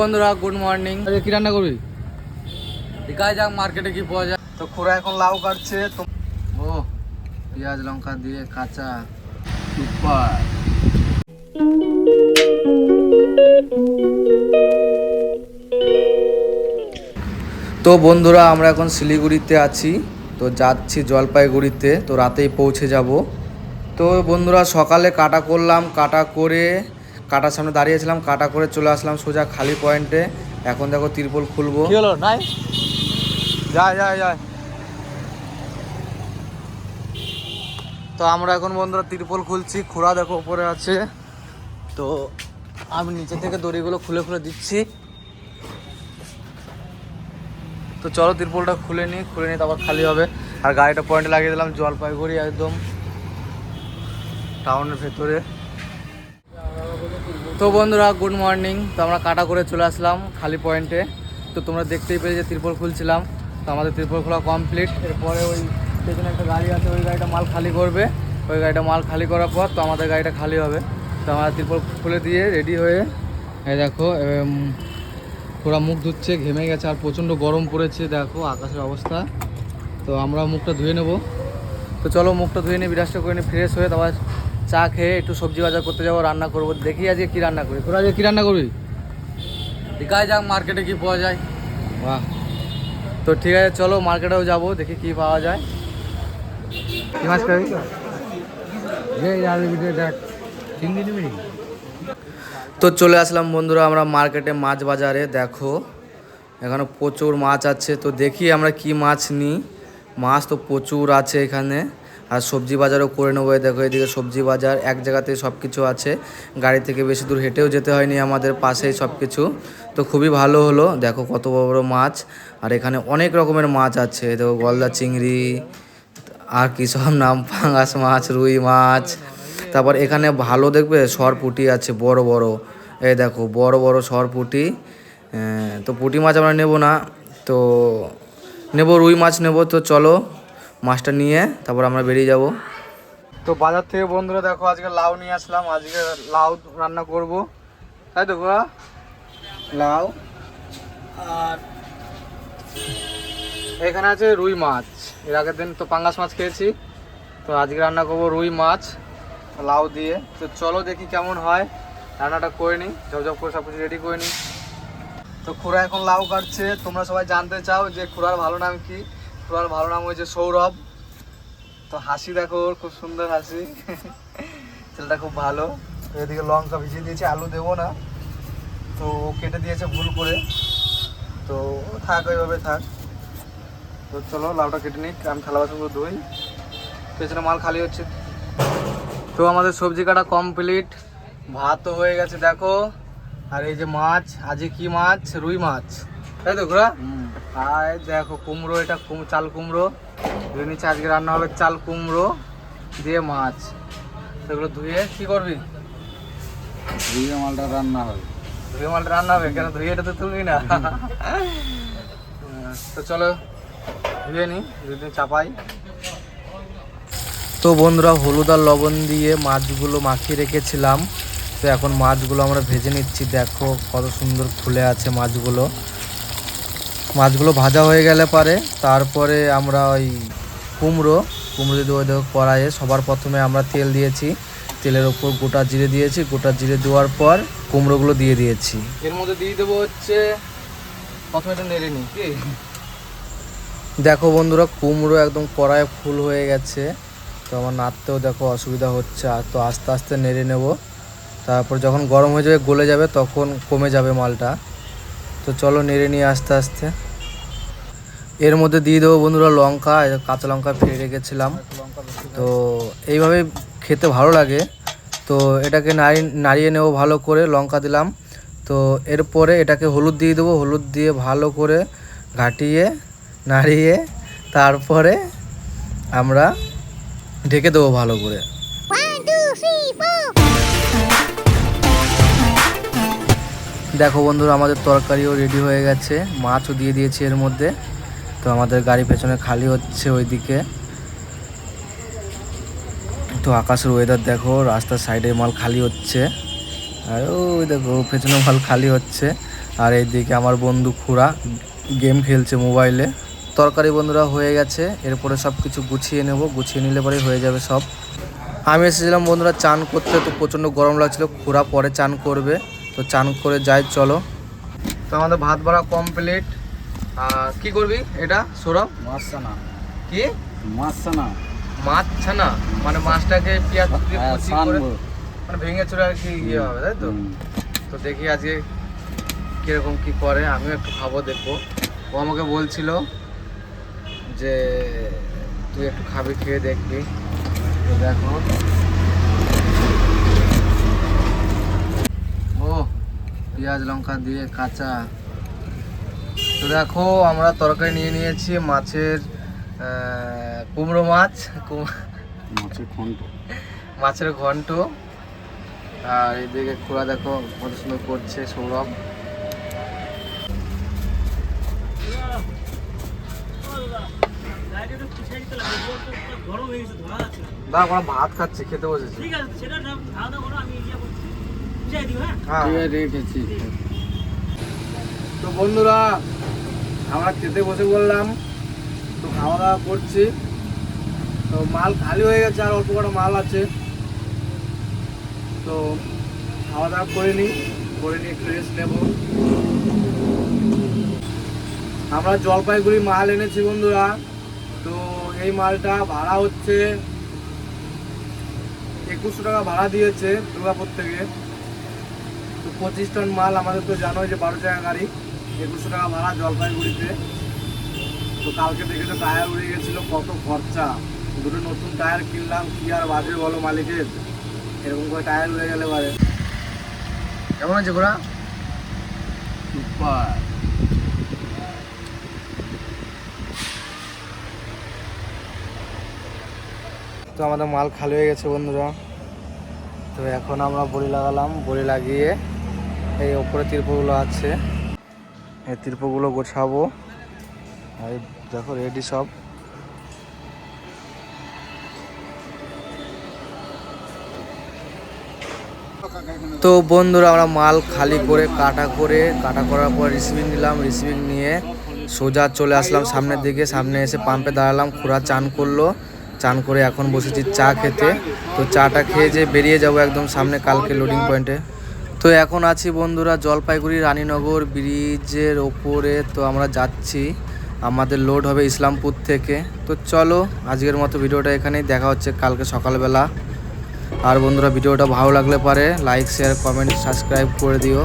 বন্ধুরা good morning কি রান্না করবি? দেখায় যাক মার্কেটে কি পাওয়া যায়। তো খোরা এখন লাউ কাটছে তো ও পেঁয়াজ লঙ্কা দিয়ে কাঁচা সুপার। তো বন্ধুরা আমরা এখন শিলিগুড়িতে আছি। তো যাচ্ছি জলপাইগুড়িতে তো রাতেই পৌঁছে যাব। তো বন্ধুরা সকালে কাটা করলাম কাটা করে কাটার সামনে দাঁড়িয়েছিলাম কাটা করে চলে আসলাম সোজা খালি পয়েন্টে। এখন দেখো তিরপল খুলবো। নাই? যায় যায় তো আমরা এখন বন্ধুরা তিরপল খুলছি, খোড়া দেখো উপরে আছে। তো আমি নিচে থেকে দড়িগুলো খুলে খুলে দিচ্ছি। তো চলো তিরপলটা খুলে নিই খুলে নিই তারপর খালি হবে। আর গাড়িটা পয়েন্টে লাগিয়ে দিলাম, জলপাইগুড়ি একদম। টাউনের ভেতরে। তো বন্ধুরা গুড মর্নিং তো আমরা কাটা করে চলে আসলাম খালি পয়েন্টে তো তোমরা দেখতেই পেয়ে যে তিরপল খুলছিলাম। তো আমাদের তিরপল খোলা কমপ্লিট এরপরে ওই পেছনে একটা গাড়ি আছে, ওই গাড়িটা মাল খালি করবে। ওই গাড়িটা মাল খালি করার পর তো আমাদের গাড়িটা খালি হবে। তো আমরা তিরপল খুলে দিয়ে রেডি হয়ে এই দেখো পুরা মুখ ধুচ্ছে, ঘেমে গেছে, আর প্রচণ্ড গরম পড়েছে, দেখো আকাশের অবস্থা। তো আমরা মুখটা ধুয়ে নেব। তো চলো মুখটা ধুয়ে নিই বিরাজটা করে নিই ফ্রেশ হয়ে তারপর চা খেয়ে একটু সবজি বাজার করতে যাব রান্না করব। দেখি আজকে কি রান্না করি। তোরা আজকে কি রান্না করবি? দেখায় যাক মার্কেটে কি পাওয়া যায়। বাহ। তো ঠিক আছে চলো মার্কেটেও যাব দেখি কি পাওয়া যায়। কি মাছ খাবি? তো চলে আসলাম বন্ধুরা আমরা মার্কেটে মাছ বাজারে দেখো। এখানে প্রচুর মাছ আছে তো দেখি আমরা কি মাছ নিই। মাছ তো প্রচুর আছে এখানে। আর সবজি বাজারও করে নেব। দেখো এদিকে সবজি বাজার এক জায়গাতে সব কিছু আছে। গাড়ি থেকে বেশি দূর হেঁটেও যেতে হয়নি আমাদের পাশেই সব কিছু তো খুবই ভালো হলো। দেখো কত বড় বড় মাছ। আর এখানে অনেক রকমের মাছ আছে। দেখো গলদা চিংড়ি আর কি সব নাম পাঙ্গাস মাছ রুই মাছ। তারপর এখানে ভালো দেখবে সরপুটি আছে বড় বড়। এই দেখো বড় বড় সরপুটি। আহ, তো পুঁটি মাছ আমরা নেব না। তো নেব রুই মাছ নেব। তো চলো মাছটা নিয়ে তারপর আমরা বেরিয়ে যাব। তো বাজার থেকে বন্ধুরা দেখো, আজকে লাউ নিয়ে আসলাম। আজকে লাউ রান্না করব। তাই তো গোয়া লাউ আর এখানে আছে রুই মাছ। এর আগের দিন তো পাঙ্গাস মাছ খেয়েছি। তো আজকে রান্না করব রুই মাছ, লাউ দিয়ে। তো চলো দেখি কেমন হয়। রান্নাটা করে নিই ঝপঝপ করে সব কিছু রেডি করে নিই। তো খুড়া এখন লাউ কাটছে। তোমরা সবাই জানতে চাও যে খুড়ার ভালো নাম কি? খুড়ার ভালো নাম হয়েছে সৌরভ। তো হাসি দেখো ওর, খুব সুন্দর হাসি। ছেলেটা খুব ভালো। এদিকে লঙ্কা ভিজিয়ে দিয়েছি, আলু দেবো না। তো ও কেটে দিয়েছে ভুল করে। তো থাক, ওইভাবে থাক। তো চলো, লাউটা কেটে নিই আমি থালা বাসনগুলো ধুই। পেছনে মাল খালি হচ্ছে। তো আমাদের সবজি কাটা কমপ্লিট। ভাতও হয়ে গেছে, দেখো। আর এই যে মাছ, আজকে কি মাছ? রুই মাছ। তাই তো ঘোরা আর দেখো কুমড়ো এটা চাল কুমড়ো। ধুয়ে নিচ্ছে আজকে রান্না হবে চাল কুমড়ো দিয়ে মাছ। সেগুলো ধুয়ে কি করবি? দিয়ে মালটা রান্না হবে। ধুয়ে মালটা রান্না হবে? কেন ধুয়ে এটা তো তুলবি না? তো চলো ধুয়ে নি দুদিন চাপাই। তো বন্ধুরা হলুদ আর লবণ দিয়ে মাছগুলো মাখিয়ে রেখেছিলাম। তো এখন মাছগুলো আমরা ভেজে নিচ্ছি। দেখো কত সুন্দর ফুলে আছে মাছগুলো। মাছগুলো ভাজা হয়ে গেলে পারে। তারপরে আমরা ওই কুমড়ো কুমড়ো দিয়ে দেখো কড়াইয়ে সবার প্রথমে আমরা তেল দিয়েছি। তেলের ওপর গোটা জিরে দিয়েছি। গোটা জিরে দেওয়ার পর কুমড়োগুলো দিয়ে দিয়েছি। এর মধ্যে দিয়ে দেবো হচ্ছে প্রথমে এটা নেড়ে নিই দেখো বন্ধুরা কুমড়ো একদম কড়াইয়ে ফুল হয়ে গেছে। তো আমার নাড়তেও দেখো অসুবিধা হচ্ছে। আর তো আস্তে আস্তে নেড়ে নেব। তারপর যখন গরম হয়ে যাবে গলে যাবে তখন কমে যাবে মালটা। তো চলো নেড়ে নিয়ে আস্তে আস্তে। এর মধ্যে দিয়ে দেবো বন্ধুরা লঙ্কা কাঁচা লঙ্কা ফেলে রেখেছিলাম। তো এইভাবে খেতে ভালো লাগে। তো এটাকে নাড়ি, নাড়িয়ে নেব ভালো করে, লঙ্কা দিলাম। তো এরপরে এটাকে হলুদ দিয়ে দেবো, হলুদ দিয়ে ভালো করে ঘাটিয়ে, নাড়িয়ে তারপরে আমরা ঢেকে দেবো ভালো করে। দেখো বন্ধুরা, আমাদের তরকারিও রেডি হয়ে গেছে। মাছও দিয়ে দিয়েছি এর মধ্যে। তো আমাদের গাড়ি পেছনে খালি হচ্ছে ওইদিকে। তো আকাশের ওয়েদার দেখো, রাস্তার সাইডে মাল খালি হচ্ছে। আর ওই দেখো, পেছনে মাল খালি হচ্ছে। আর এইদিকে আমার বন্ধু খুড়া গেম খেলছে মোবাইলে তরকারি বন্ধুরা হয়ে গেছে, এরপরে সব কিছু গুছিয়ে নেব। গুছিয়ে নিলে পরে হয়ে যাবে সব। আমি এসেছিলাম বন্ধুরা, চান করতে। তো প্রচণ্ড গরম লাগছিল, খুড়া পরে চান করবে। তো চান করে যাই চলো। তো আমাদের ভাত বাড়া কমপ্লিট আর কি করবি এটা সৌরভ? মাছছানা। কি? মাছছানা। মাছ ছানা মানে মাছটাকে পেঁয়াজ হ্যাঁ, করে। মানে ভেঙে চুরে আর কি ইয়ে হবে তাই তো? তো দেখি আজকে কীরকম কি করে আমিও একটু খাব দেখব। ও আমাকে বলছিল যে তুই একটু খাবি খেয়ে দেখবি। তো দেখো ও পেঁয়াজ লঙ্কা দিয়ে কাঁচা। তো দেখো আমরা তরকারি নিয়ে নিয়েছি মাছের কুমড়ো মাছ মাছের ঘন্ট। মাছের ঘন্ট। আর এদিকে খোলা দেখো কত সুন্দর করছে সৌরভ। না আমরা ভাত খাচ্ছি খেতে বসেছি ঠিক আছে রেখেছি তো বন্ধুরা আমরা খেতে বসে বললাম তো খাওয়া দাওয়া করছি। তো মাল খালি হয়ে গেছে আর অল্প কটা মাল আছে। তো খাওয়া দাওয়া করে নিই করে নিয়ে একটু রেস্ট নেব। আমরা জলপাইগুড়ি মাল এনেছি বন্ধুরা। তো এই মালটা ভাড়া হচ্ছে একুশশো টাকা ভাড়া দিয়েছে দুর্গাপুর থেকে। তো পঁচিশ টন মাল আমাদের তো জানোই যে বারো টাকা গাড়ি, একুশশো টাকা ভাড়া জলপাইগুড়িতে। তো কালকে দেখে তো টায়ার উড়ে গেছিল, কত খরচা। দুটো নতুন টায়ার কিনলাম, কি আর বাজে বলো মালিকের? এরকম করে টায়ার উড়ে গেলে পারে কেমন আছে সুপার। তো আমাদের মাল খালি হয়ে গেছে বন্ধুরা। তো এখন আমরা বড়ি লাগালাম, বড়ি লাগিয়ে এই ওপরে তিরপগুলো আছে। এই তিরপগুলো গোছাবো। আর দেখো রেডি সব। তো বন্ধুরা, আমরা মাল খালি করে, কাটা করে, কাটা করার পর রিসিভিং নিলাম রিসিভিং নিয়ে সোজা চলে আসলাম সামনের দিকে। সামনে এসে পাম্পে দাঁড়ালাম, খুড়া চান করল। চান করে এখন বসেছি চা খেতে। তো চাটা খেয়ে যে বেরিয়ে যাব একদম সামনে কালকে লোডিং পয়েন্টে তো এখন আছি বন্ধুরা জলপাইগুড়ি রানীনগর ব্রিজের ওপরে। তো আমরা যাচ্ছি। আমাদের লোড হবে ইসলামপুর থেকে। তো চলো আজকের মতো ভিডিওটা এখানেই। দেখা হচ্ছে কালকে সকালবেলা। আর বন্ধুরা, ভিডিওটা ভালো লাগলে পারে লাইক শেয়ার কমেন্ট সাবস্ক্রাইব করে দিও।